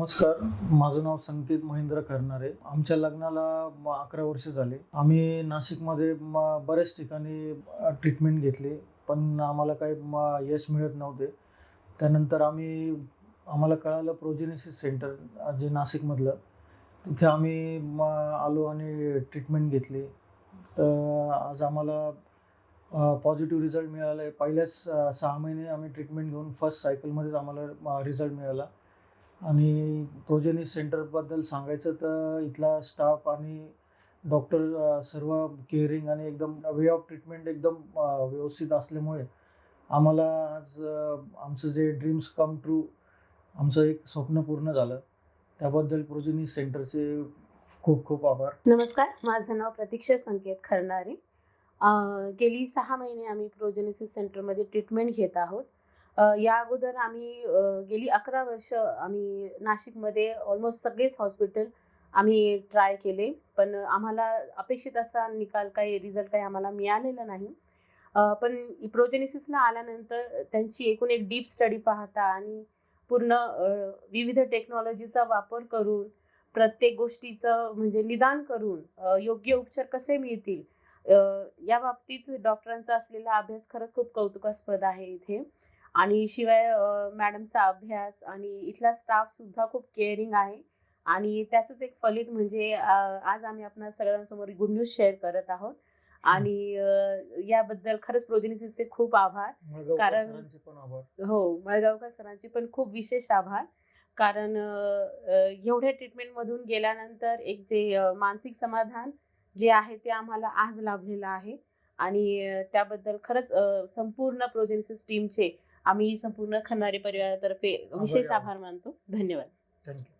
नमस्कार. माझं नाव संकेत महेंद्र करणारे. आमच्या लग्नाला अकरा वर्ष झाले. आम्ही नाशिकमध्ये म- बऱ्याच ठिकाणी ट्रीटमेंट घेतली. पण आम्हाला काही यश मिळत नव्हते. त्यानंतर आम्ही आम्हाला कळालं प्रोजेनेसिस सेंटर जे नाशिकमधलं. तिथे आम्ही म आलो आणि ट्रीटमेंट घेतली. तर आज आम्हाला पॉझिटिव्ह रिझल्ट मिळाला आहे पहिल्याच सहा महिने आम्ही ट्रीटमेंट घेऊन फर्स्ट सायकलमध्येच आम्हाला रिझल्ट मिळाला. आणि प्रोजेनिस सेंटरबद्दल सांगायचं तर इथला स्टाफ आणि डॉक्टर सर्व केअरिंग आणि एकदम वे ऑफ ट्रीटमेंट एकदम व्यवस्थित असल्यामुळे आम्हाला आज आमचं जे ड्रीम्स कम ट्रू आमचं एक स्वप्न पूर्ण झालं. त्याबद्दल प्रोजेनिस सेंटरचे खूप खूप आभार. नमस्कार. माझं नाव प्रतीक्षा संकेत खरणारे गेली सहा महिने आम्ही प्रोजेनेसिस सेंटरमध्ये ट्रीटमेंट घेत आहोत. या अगोदर आम्ही गेली अकरा वर्ष आम्ही नाशिकमध्ये ऑलमोस्ट सगळेच हॉस्पिटल आम्ही ट्राय केले. पण आम्हाला अपेक्षित असा निकाल काही रिझल्ट काही आम्हाला मिळालेला नाही. पण प्रोजेनेसिसला आल्यानंतर त्यांची एकूण एक डीप स्टडी पाहता आणि पूर्ण विविध टेक्नॉलॉजीचा वापर करून प्रत्येक गोष्टीचं म्हणजे निदान करून योग्य उपचार कसे मिळतील या बाबतीत डॉक्टरांचा असलेला अभ्यास खरंच खूप कौतुकास्पद आहे इथे. आणि शिवाय मॅडमचा अभ्यास आणि इथला स्टाफ सुद्धा खूप केअरिंग आहे. आणि त्याचंच एक फलित म्हणजे आज आम्ही आपल्या सगळ्यांसमोर गुड न्यूज शेअर करत आहोत. आणि याबद्दल खरंच प्रोजेनिसिसचे खूप आभार. कारण- हो मळगावकर सरांचे पण खूप विशेष आभार. कारण एवढ्या ट्रीटमेंटमधून गेल्यानंतर एक जे मानसिक समाधान जे आहे ते आम्हाला आज लाभलेलं आहे. आणि त्याबद्दल खरंच संपूर्ण प्रोजेन्सिस टीमचे आम्ही संपूर्ण खंदारे परिवारातर्फे विशेष आभारी मानतो. धन्यवाद. थँक्यू.